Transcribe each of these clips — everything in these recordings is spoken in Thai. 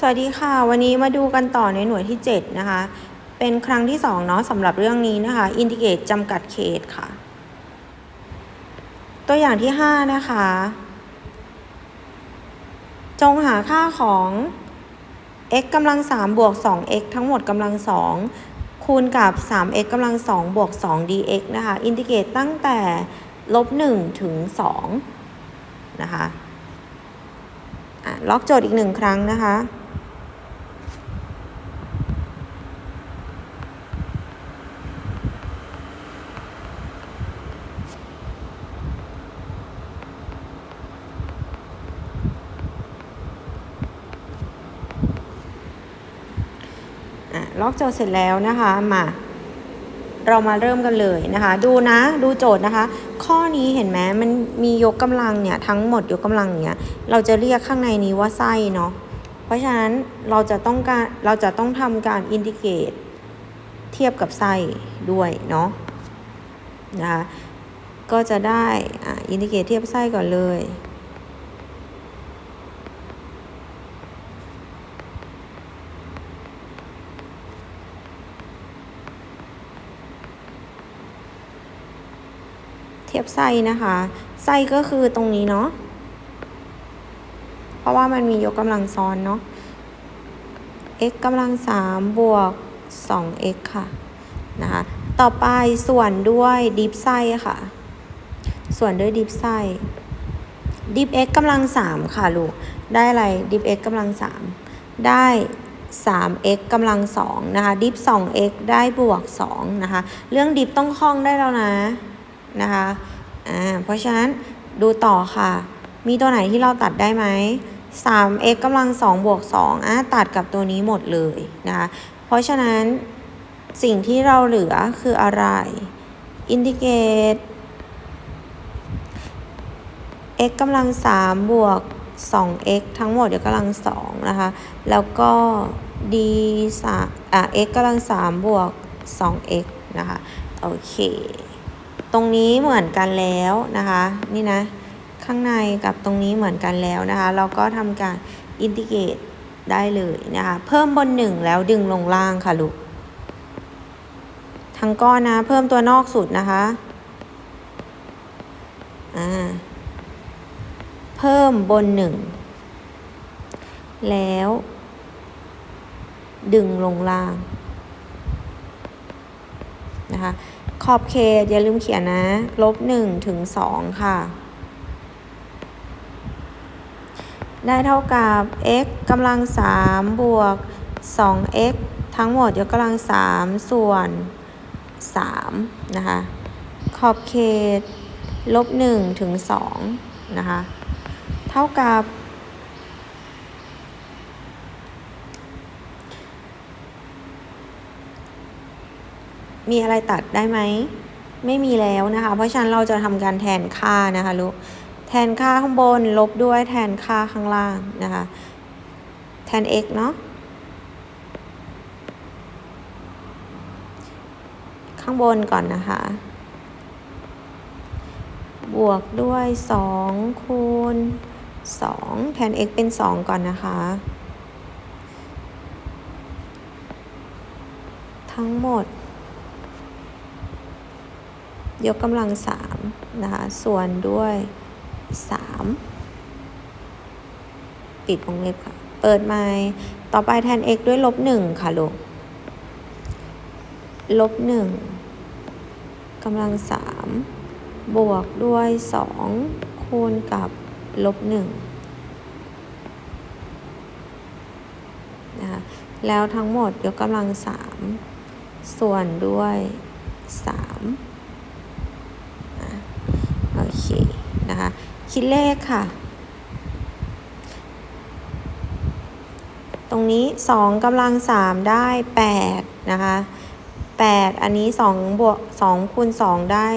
สวัสดีค่ะ วันนี้มาดูกันต่อในหน่วยที่ 7 นะคะ เป็นครั้งที่2เนาะสำหรับเรื่องนี้นะคะอินทิเกรตจำกัดเขตค่ะ ตัวอย่างที่ 5 นะคะ จงหาค่าของ x กำลัง3บวก 2x ทั้งหมดกำลัง 2 คูณกับ 3x กำลัง2บวก 2 dx นะคะ อินทิเกรตตั้งแต่ลบ1ถึง2นะคะอะล็อกโจทย์อีกหนึ่งครั้งนะคะ ล็อกโจทย์เสร็จแล้วนะคะมาเรามาเริ่มกันเลยนะคะ ดูนะดูโจทย์นะคะ ข้อนี้เห็นไหมมันมียกกำลังเนี่ยทั้งหมดยกกำลังเนี่ยเราจะเรียกข้างในนี้ว่าไส้เนาะเพราะฉะนั้นเราจะต้องการเราจะต้องทำการอินทิเกรตเทียบกับไส้ด้วยเนาะนะคะก็จะได้อินทิเกรตเทียบไส้ก่อนเลย ทียบไส้นะคะไส้ก็คือตรงนี้เนาะเพราะว่ามันมียกกำลังซ้อนเนาะ x กำลัง3บวก 2x ค่ะนะคะต่อไปส่วนด้วยดิฟไส้ค่ะ ส่วนด้วยดิฟไส้ดิฟ x กำลัง3ค่ะลูก ได้อะไรดิฟ x กำลัง3ได้ 3x กำลัง2นะคะดิฟ 2x ได้บวก2นะคะ เรื่องดิฟต้องคล่องได้แล้วนะ นะคะอ่าเพราะฉะนั้นดูต่อค่ะ มีตัวไหนที่เราตัดได้ไหม 3x กำลัง2บวก2อะตัดกับตัวนี้หมดเลยนะคะเพราะฉะนั้นสิ่งที่เราเหลือคืออะไร อินทิเกรต x กำลัง3บวก 2x ทั้งหมดยกกำลัง2นะคะ แล้วก็ d 3อะ x กำลัง3บวก 2x นะคะ โอเค รงนี้เหมือนกันแล้วนะคะ นี่นะ ข้างในกับตรงนี้เหมือนกันแล้วนะคะ เราก็ทำการอินทิเกรตได้เลยนะคะ เพิ่มบนหนึ่งแล้วดึงลงล่างค่ะลูกทั้งก้อนนะ เพิ่มตัวนอกสุดนะคะอ่าเพิ่มบนหนึ่งแล้ว ดึงลงล่างนะคะ ขอบเขตอย่าลืมเขียนนะ ลบหนึ่งถึงสองค่ะ ได้เท่ากับ x กำลังสามบวก 2x ทั้งหมดยกกำลังสามส่วนสามนะคะ ขอบเขตลบหนึ่งถึงสองนะคะ เท่ากับ มีอะไรตัดได้ไหม ไม่มีแล้วนะคะ เพราะฉะนั้นเราจะทำการแทนค่านะคะลูก แทนค่าข้างบนลบด้วยแทนค่าข้างล่างนะคะ แทน x เนาะ ข้างบนก่อนนะคะ บวกด้วย 2 คูณ 2 แทน x เป็น 2 ก่อนนะคะทั้งหมด ยกกำลังสามนะคะส่วนด้วยสามปิดวงเล็บค่ะ เปิดไม้ต่อไปแทน x ด้วยลบหนึ่งค่ะลูกลบหนึ่งกำลังสามบวกด้วยสองคูณกับลบหนึ่งนะคะแล้วทั้งหมดยกกำลังสามส่วนด้วยสามโอเคนะคะ คิดเลขค่ะ ตรงนี้2กำลัง3ได้8นะคะ8อันนี้2บวก2คูณ2ได้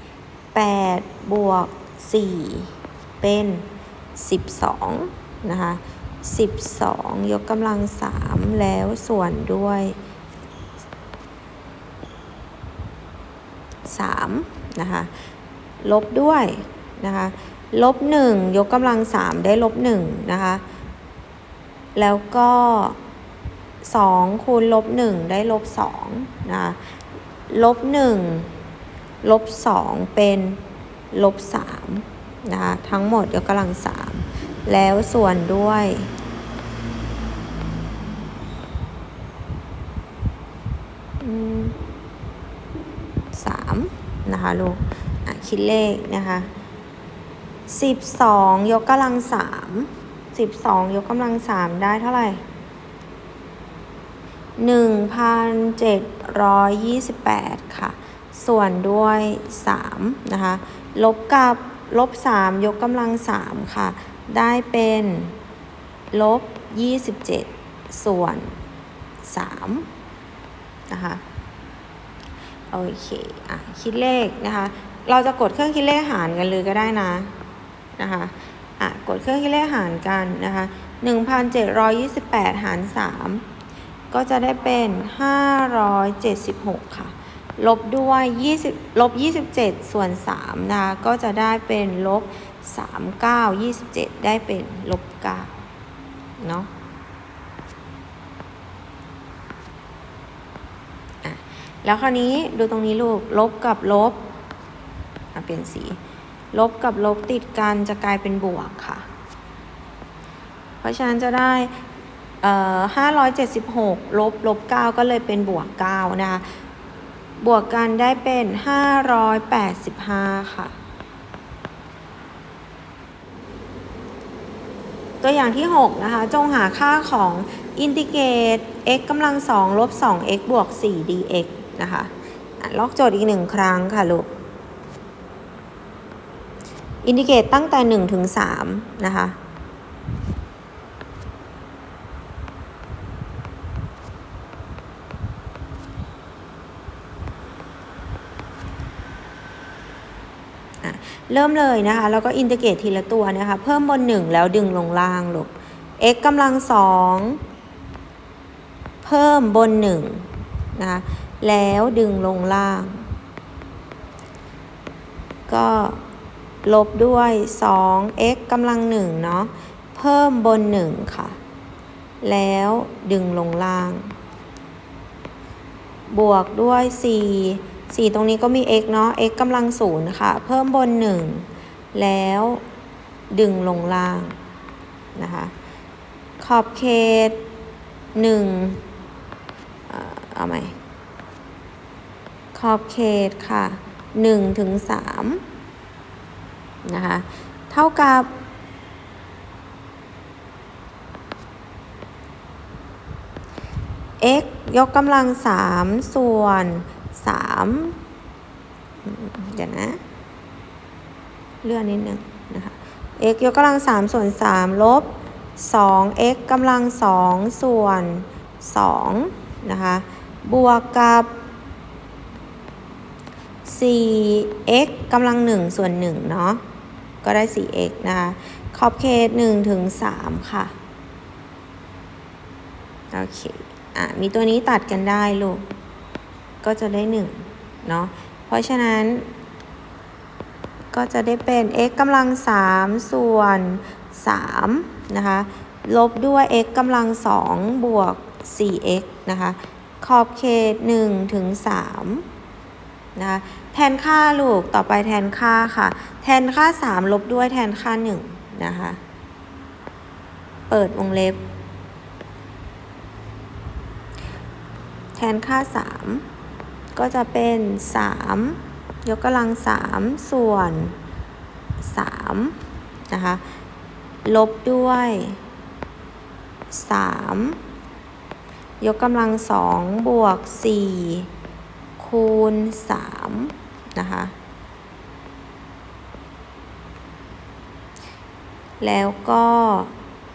4 8บวก4เป็น12นะคะ12ยกกำลัง3แล้วส่วนด้วย3นะคะ ลบด้วย นะคะลบหนึ่งยกกำลังสามได้ลบหนึ่งนะคะ แล้วก็ 2 คูณลบ 1 ได้ลบ2นะคะลบ 1 ลบ 2 เป็นลบ3นะคะทั้งหมดยกกำลัง 3 แล้วส่วนด้วยสามนะคะลูกคิดเลขนะคะ สิบสองยกกำลังสามสิบสองยกกำลังสามได้เท่าไหร่หนึ่งพันเจ็ดร้อยยี่สิบแปดค่ะ ส่วนด้วยสามนะคะ ลบกับลบสามยกกำลังสามค่ะ ได้เป็นลบยี่สิบเจ็ดส่วนสามนะคะโอเค อะ คิดเลขนะคะ เราจะกดเครื่องคิดเลขหารกันเลยก็ได้นะ นะคะอะกดเครื่องคิดเลขหารกันนะคะ1,728 หาร 3 ก็จะได้เป็น 576 ค่ะ ลบด้วย 20 ลบ 27 ส่วน3นะคะก็จะได้เป็นลบ 39 27 ได้เป็นลบ9เนาะแล้วคราวนี้ดูตรงนี้ลูก ลบกับลบอะเปลี่ยนสี ลบกับลบติดกันจะกลายเป็นบวกค่ะ เพราะฉะนั้นจะได้เอ่อ576ลบลบ9ก็เลยเป็นบวก9นะคะ บวกกันได้เป็น585ค่ะ ตัวอย่างที่6นะคะ จงหาค่าของอินทิเกรต x กำลัง2ลบ 2x บวก4 dx นะคะอะลอกโจทย์อีกหนึ่งครั้งค่ะลูก อินทิเกรตตั้งแต่1ถึง3นะคะ เริ่มเลยนะคะ แล้วก็อินทิเกรตทีละตัวนะคะ เพิ่มบน 1 แล้วดึงลงล่างลูก x กำลัง 2 เพิ่มบน 1 นะคะ แล้วดึงลงล่าง ก็ ลบด้วย 2x กำลัง1เนาะ เพิ่มบน 1 ค่ะ แล้วดึงลงล่าง บวกด้วย 4 4 ตรงนี้ก็มี x เนาะ x กำลัง0ค่ะ เพิ่มบน 1 แล้วดึงลงล่างนะคะ ขอบเขตหนึ่งเอาใหม่ ขอบเขตค่ะหนึ่งถึงสาม นะคะเท่ากับ x ยกกำลังสามส่วนสามเดี๋ยวนะเลื่อนนิดนึงนะคะ x ยกกำลังสามส่วนสามลบสอ 2x กำลัง2ส่วน2นะคะบวกกับ 4x กำลัง1ส่วน1เนาะ ก็ได้ 4x นะคะขอบเขต1ถึง3ค่ะ โอเค อะ มีตัวนี้ตัดกันได้ลูก ก็จะได้ 1 เนาะ เพราะฉะนั้น ก็จะได้เป็น x กำลัง 3 ส่วน 3 นะคะ ลบด้วย x กำลัง 2 บวก 4x นะคะ ขอบเขต1ถึง3 นะคะแทนค่าลูกต่อไปแทนค่าค่ะ แทนค่า 3 ลบด้วยแทนค่า 1 นะคะ เปิดวงเล็บ แทนค่า 3 ก็จะเป็น 3 ยกกำลัง 3 ส่วน 3 นะคะ ลบด้วย 3 ยกกำลัง 2 บวก 4 คูณ3นะคะ แล้วก็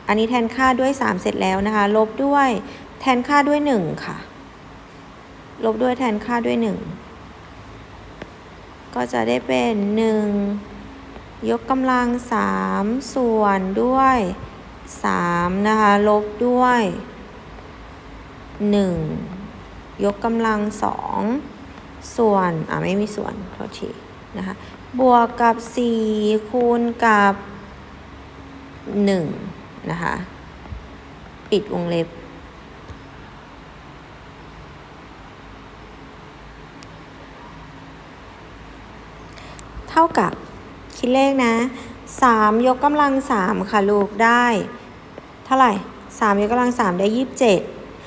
อันนี้แทนค่าด้วย 3 เสร็จแล้วนะคะ ลบด้วยแทนค่าด้วย 1 ค่ะ ลบด้วยแทนค่าด้วย 1 ก็จะได้เป็น 1 ยกกำลัง 3 ส่วนด้วย 3 นะคะ ลบด้วย 1 ยกกำลัง 2 ส่วน อ่าไม่มีส่วนโทษทีนะคะ บวกกับ 4 คูณกับ 1 นะคะ ปิดวงเล็บ เท่ากับ คิดเลขนะ 3 ยกกำลัง 3 ค่ะลูกได้ เท่าไหร่ 3 ยกกำลัง 3 ได้ 27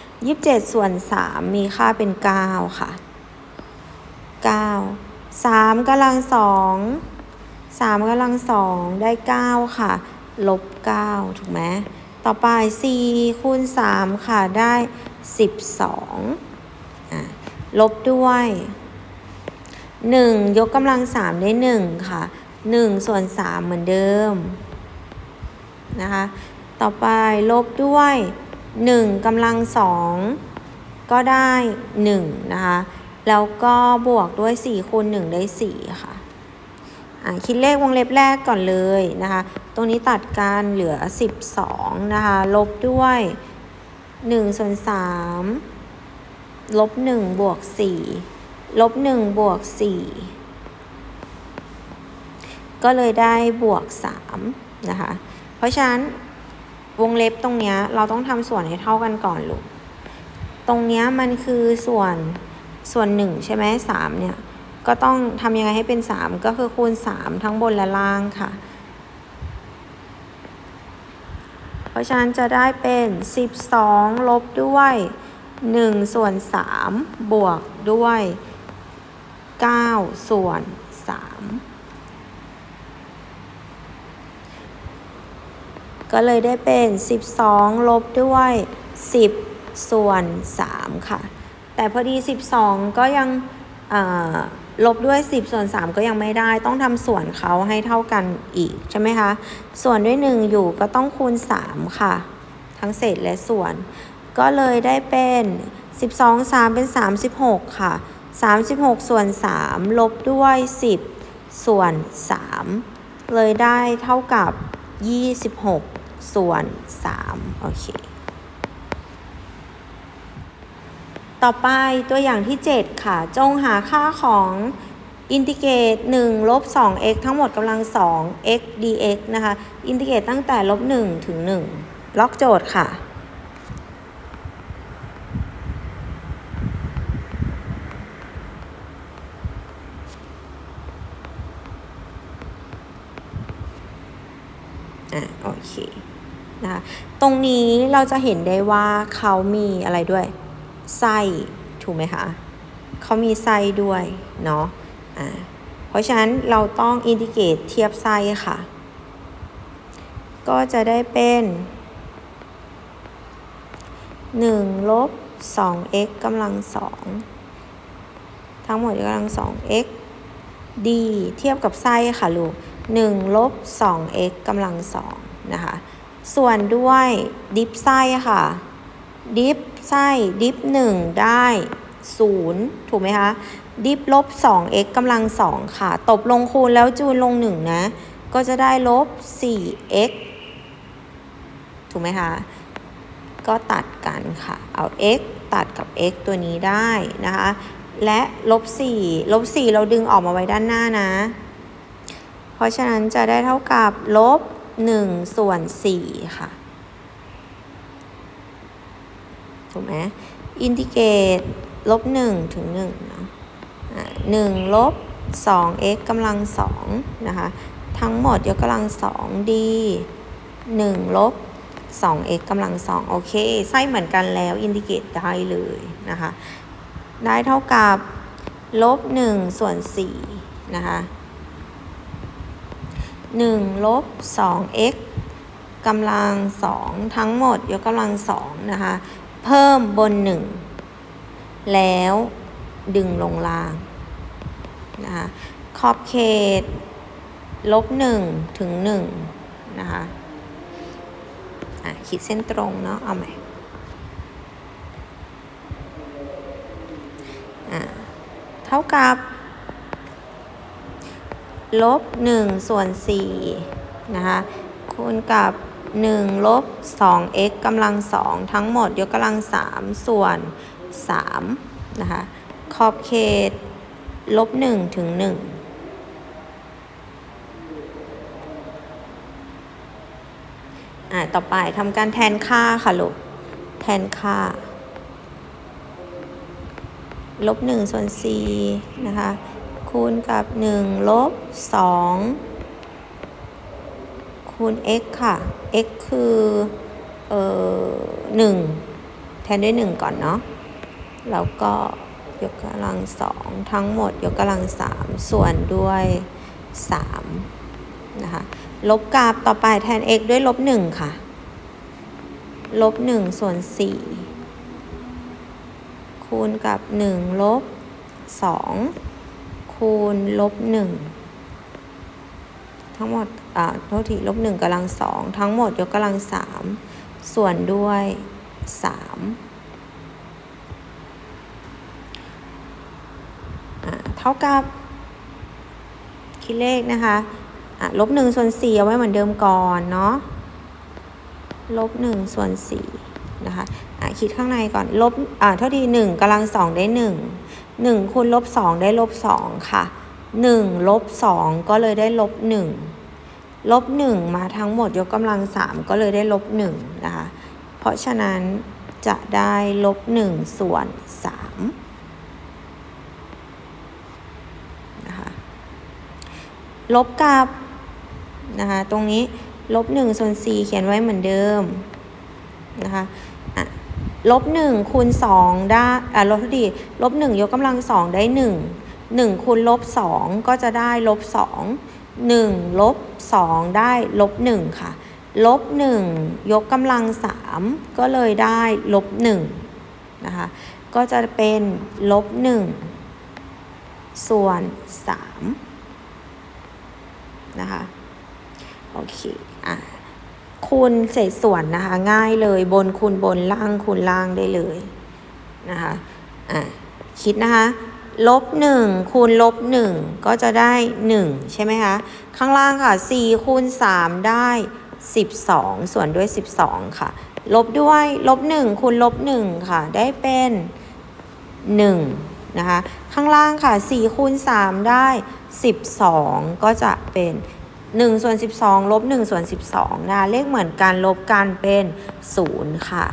27 ส่วน 3 มีค่าเป็น 9 ค่ะ 9 3กำลัง2 3กำลัง2ได้9ค่ะ ลบ9ถูกไหมต่อไป4คูณ3ค่ะได้12อะลบด้วย1ยกกำลัง3ได้1ค่ะ1ส่วน3เหมือนเดิมนะคะต่อไปลบด้วย1กำลัง2ก็ได้1นะคะ แล้วก็บวกด้วย4คูณ1ได้4ค่ะอะคิดเลขวงเล็บแรกก่อนเลยนะคะ ตรงนี้ตัดกันเหลือ 12 นะคะ ลบด้วย1ส่วน3ลบ1บวก4ลบ1บวก4ก็เลยได้บวก3นะคะ เพราะฉะนั้นวงเล็บตรงนี้เราต้องทำส่วนให้เท่ากันก่อนลูก ตรงนี้มันคือส่วน ส่วนหนึ่งใช่ไหมสามเนี่ยก็ต้องทำยังไงให้เป็นสามก็คือคูณสามทั้งบนและล่างค่ะ เพราะฉะนั้นจะได้เป็นสิบสองลบด้วยหนึ่งส่วนสามบวกด้วยเก้าส่วนสามก็เลยได้เป็น 12 ลบด้วย 10 ส่วน 3 ค่ะ แต่พอดี 12 ก็ยังลบด้วย 10 ส่วน 3 ก็ยังไม่ได้ ต้องทำส่วนเขาให้เท่ากันอีก ใช่ไหมคะ ส่วนด้วย 1 อยู่ก็ต้องคูณ 3 ค่ะ ทั้งเศษและส่วน ก็เลยได้เป็น 12 3 เป็น 36 ค่ะ 36 ส่วน 3 ลบด้วย 10 ส่วน 3 เลยได้เท่ากับ 26 ส่วน 3 โอเค ต่อไปตัวอย่างที่ 7 ค่ะ จงหาค่าของอินทิเกรต1ลบ 2x ทั้งหมดกำลัง 2 x dx นะคะ อินทิเกรตตั้งแต่ลบ 1 ถึง 1 ล็อกโจทย์ค่ะ อะ โอเค นะคะ ตรงนี้เราจะเห็นได้ว่าเขามีอะไรด้วย ไส้ถูกไหมคะเขามีไส้ด้วยเนาะอ่าเพราะฉะนั้นเราต้องอินทิเกรตเทียบไส้ค่ะ ก็จะได้เป็น1ลบ 2x กำลัง 2 ทั้งหมดกำลัง 2x d เทียบกับไส้ค่ะลูก1ลบ 2x กำลัง 2 นะคะ ส่วนด้วยดิฟไส้ค่ะ ดิฟไส้ดิฟ1ได้0ถูกไหมคะ ดิฟลบ 2x กำลัง2ค่ะ ตบลงคูณแล้วจูนลง1นะ ก็จะได้ลบ 4x ถูกไหมคะ ก็ตัดกันค่ะ เอา x ตัดกับ x ตัวนี้ได้นะคะ และลบ4ลบ4เราดึงออกมาไว้ด้านหน้านะ เพราะฉะนั้นจะได้เท่ากับลบ1ส่วน4ค่ะ ถูกไหมอินทิเกรตลบ1ถึง1เนาะหนึ่งลบ 2x กำลัง2นะคะ ทั้งหมดยกกำลัง2 d 1ลบ 2x กำลัง2โอเค ไส้เหมือนกันแล้วอินทิเกรตได้เลยนะคะ ได้เท่ากับลบ1ส่วน4นะคะ1ลบ 2x กำลัง2ทั้งหมดยกกำลัง2นะคะ เพิ่มบน1แล้วดึงลงล่างนะคะขอบเขตลบ1ถึง1นะคะอะขีดเส้นตรงเนาะเอาใหม่อะเท่ากับลบ1ส่วน4นะคะคูณกับ 1ลบ 2x กำลัง 2 ทั้งหมดยกกำลัง 3 ส่วน 3 นะคะ ขอบเขตลบ 1 ถึง 1อ่าต่อไปทำการแทนค่าค่ะลูก แทนค่า ลบหนึ่งส่วนสี่นะคะ คูณกับหนึ่งลบสอง คูณ x ค่ะ x คือเอ่อหนึ่งแทนด้วยหนึ่งก่อนเนาะ แล้วก็ยกกำลังสองทั้งหมดยกกำลังสามส่วนด้วยสามนะคะ ลบกราฟต่อไปแทน x ด้วยลบหนึ่งค่ะ ลบหนึ่งส่วนสี่คูณกับหนึ่งลบสองคูณลบหนึ่งทั้งหมด โทษทีลบหนึ่งกำลังสองทั้งหมดยกกำลังสามส่วนด้วยสามอ่าเท่ากับ คิดเลขนะคะอะลบหนึ่งส่วนสี่เอาไว้เหมือนเดิมก่อนเนาะลบหนึ่งส่วนสี่นะคะอะคิดข้างในก่อนลบอ่าเท่าทีหนึ่งกำลังสองได้หนึ่งหนึ่งคูณลบสองได้ลบสองค่ะหนึ่งลบสองก็เลยได้ลบหนึ่ง ลบหนึ่งมาทั้งหมดยกกำลังสามก็เลยได้ลบหนึ่งนะคะ เพราะฉะนั้นจะได้ลบหนึ่งส่วนสามนะคะ ลบกับนะคะตรงนี้ลบหนึ่งส่วนสี่เขียนไว้เหมือนเดิมนะคะอะลบหนึ่งคูณสองได้อะลบดีลบหนึ่งยกกำลังสองได้หนึ่งหนึ่งคูณลบสองก็จะได้ลบส องหนึ่งลบสองได้ลบหนึ่งค่ะลบหนึ่งยกกำลังสามก็เลยได้ลบหนึ่งนะคะก็จะเป็นลบหนึ่งส่วนสามนะคะโอเคอะคูณเศษส่วนนะคะง่ายเลยบนคูณบนล่างคูณล่างได้เลยนะคะอะคิดนะคะ ลบหนึ่งคูณลบหนึ่งก็จะได้หนึ่งใช่ไหมคะ ข้างล่างค่ะสี่คูณสามได้สิบสองส่วนด้วยสิบสองค่ะ ลบด้วยลบหนึ่งคูณลบหนึ่งค่ะ ได้เป็นหนึ่งนะคะ ข้างล่างค่ะสี่คูณสามได้สิบสองก็จะเป็น 1 ส่วน 12 ลบ 1 ส่วน 12 นะ เลขเหมือนกันลบกันเป็น 0 ค่ะ